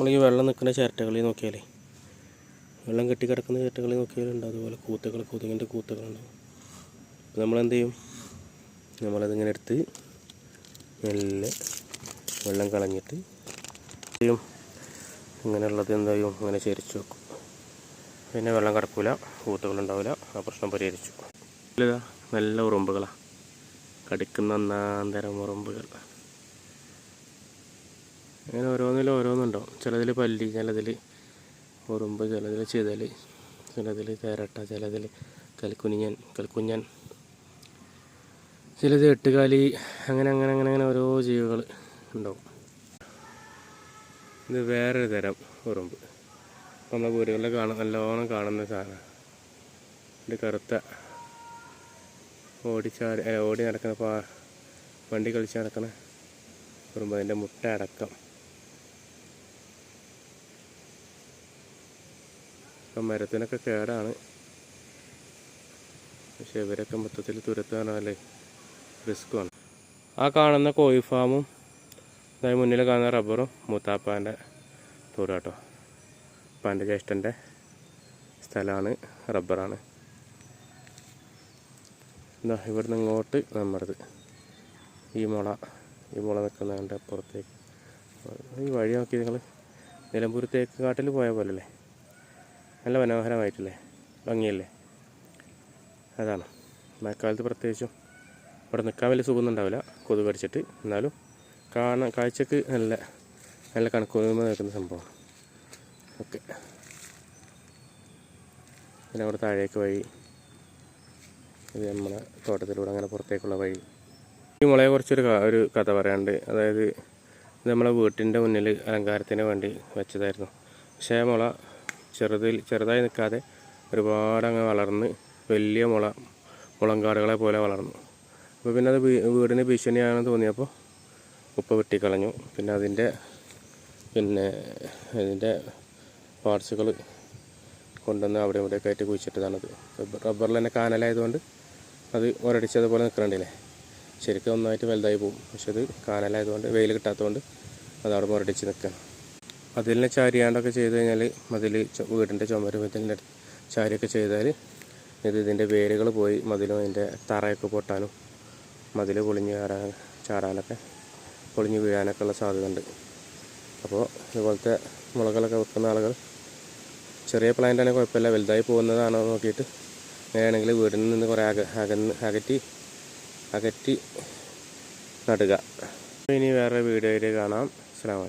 നമ്മൾ ഈ വെള്ളം നിൽക്കുന്ന ചിരട്ടകളിൽ നോക്കിയാലേ വെള്ളം കെട്ടി കിടക്കുന്ന ചിരട്ടകളിൽ നോക്കിയാലുണ്ട് അതുപോലെ കൂത്തുകൾ കൊതുകിന്റെ കൂത്തുകളുണ്ടാവും അപ്പോൾ നമ്മളെന്ത് ചെയ്യും? നമ്മളതിങ്ങനെ എടുത്ത് മെല്ലെ വെള്ളം കളഞ്ഞിട്ട് ചെയ്യും? ഇങ്ങനെയുള്ളത് എന്താ ചെയ്യും? ഇങ്ങനെ ചരിച്ചു വെക്കും. പിന്നെ വെള്ളം കിടക്കില്ല കൂത്തുകളുണ്ടാവില്ല ആ പ്രശ്നം പരിഹരിച്ചു. നല്ല ഉറുമ്പുകളാണ് കടിക്കുന്ന ഒന്നാന്തരം ഉറുമ്പുകൾ. അങ്ങനെ ഓരോന്നിൽ ഓരോന്നുണ്ടാവും. ചിലതിൽ പല്ലി ചിലതിൽ ഉറുമ്പ് ചിലതിൽ ചിതൽ ചിലതിൽ തേരട്ട ചിലതിൽ കൽക്കുനിയൻ കൽക്കുഞ്ഞൻ ചിലത് എട്ടുകാലി അങ്ങനെ അങ്ങനെ അങ്ങനെ അങ്ങനെ ഓരോ ജീവികൾ ഉണ്ടാവും. ഇത് വേറൊരു തരം ഉറുമ്പ്. നമ്മളെ പൂരുകളിൽ കാണും നല്ലോണം കാണുന്ന സാധനം ഇത് കറുത്ത ഓടിച്ചാടി അല്ല, ഓടി നടക്കുന്ന പാ വണ്ടി കളിച്ച് നടക്കുന്ന ഉറുമ്പ്. അതിന്റെ മുട്ട അടക്കം. ഇപ്പം മരത്തിനൊക്കെ കേടാണ്. പക്ഷെ ഇവരൊക്കെ മൊത്തത്തിൽ തുരത്താനല്ലേ റിസ്ക്കുമാണ് ആ കാണുന്ന കോഴി ഫാമും അതായത് മുന്നിൽ കാണുന്ന റബ്ബറും മൂത്താപ്പാന്റെ തോടാട്ടോ. ഉപ്പാന്റെ ജ്യേഷ്ഠന്റെ സ്ഥലമാണ് റബ്ബറാണ്. എന്താ ഇവിടുന്ന് ഇങ്ങോട്ട് നമ്മുടേത്. ഈ മുള ഈ മുള നിൽക്കുന്നതിന്റെ അപ്പുറത്തേക്ക്. ഈ വഴി നോക്കി നിങ്ങൾ നിലമ്പൂരത്തേക്ക് കാട്ടിൽ പോയ പോലെ അല്ലേ നല്ല മനോഹരമായിട്ടില്ലേ? ഭംഗിയല്ലേ? അതാണ്. മഴക്കാലത്ത് പ്രത്യേകിച്ചും ഇവിടെ നിൽക്കാൻ വലിയ സുഖമൊന്നും ഉണ്ടാവില്ല. കൊതുക് കടിച്ചിട്ട് എന്നാലും കാണാൻ കാഴ്ചക്ക് നല്ല നല്ല കണക്കൊതുമ നിൽക്കുന്ന സംഭവമാണ്. ഓക്കെ. പിന്നെ അവിടെ താഴേക്ക് വഴി ഇത് നമ്മളെ തോട്ടത്തിലൂടെ അങ്ങനെ പുറത്തേക്കുള്ള വഴി. ഈ മുളയെ കുറിച്ചൊരു ഒരു കഥ പറയാണ്ട് അതായത് ഇത് നമ്മളെ വീട്ടിന്റെ മുന്നിൽ അലങ്കാരത്തിന് വേണ്ടി വെച്ചതായിരുന്നു. പക്ഷേ മുള ചെറുതിൽ ചെറുതായി നിൽക്കാതെ ഒരുപാട് അങ്ങ് വളർന്ന് വലിയ മുള മുളങ്കാടുകളെ പോലെ വളർന്നു. അപ്പോൾ പിന്നെ അത് വീടിന് ഭീഷണിയാണെന്ന് തോന്നിയപ്പോൾ ഉപ്പ് വെട്ടിക്കളഞ്ഞു. പിന്നെ അതിന്റെ പിന്നെ അതിന്റെ പാർട്സുകൾ കൊണ്ടുവന്ന് അവിടെ ഇവിടെയൊക്കെ ആയിട്ട് കുഴിച്ചിട്ടതാണത്. റബ്ബറിൽ തന്നെ കാനലായതുകൊണ്ട് അത് ഒരടിച്ചതുപോലെ നിൽക്കണ്ടില്ലേ ശരിക്കും ഒന്നായിട്ട് വലുതായി പോകും. പക്ഷെ അത് കാനലായതുകൊണ്ട് വെയിൽ കിട്ടാത്തതുകൊണ്ട് അത് അവിടെ നിൽക്കണം മതിലിനെ ചാരിയാണ്ടൊക്കെ ചെയ്ത് കഴിഞ്ഞാൽ മതിൽ വീടിന്റെ ചുമര് മതിലിന്റെ ചാരിയൊക്കെ ചെയ്താൽ ഇത് ഇതിന്റെ വേരുകൾ പോയി മതിലും അതിന്റെ തറയൊക്കെ പൊട്ടാനും മതിൽ പൊളിഞ്ഞ് കയറാൻ ചാടാനൊക്കെ പൊളിഞ്ഞ് വീഴാനൊക്കെ ഉള്ള സാധ്യത ഉണ്ട് അപ്പോൾ ഇതുപോലത്തെ മുളകളൊക്കെ വെക്കുന്ന ആളുകൾ ചെറിയ പ്ലാന്റ് ആണെങ്കിൽ കുഴപ്പമില്ല വലുതായി പോകുന്നതാണോ നോക്കിയിട്ട് അങ്ങനെയാണെങ്കിൽ വീടിൽ നിന്ന് കുറേ അക അകന്ന് അകറ്റി അകറ്റി നടുക. ഇനി വേറെ വീഡിയോയിൽ കാണാം. അസ്സാം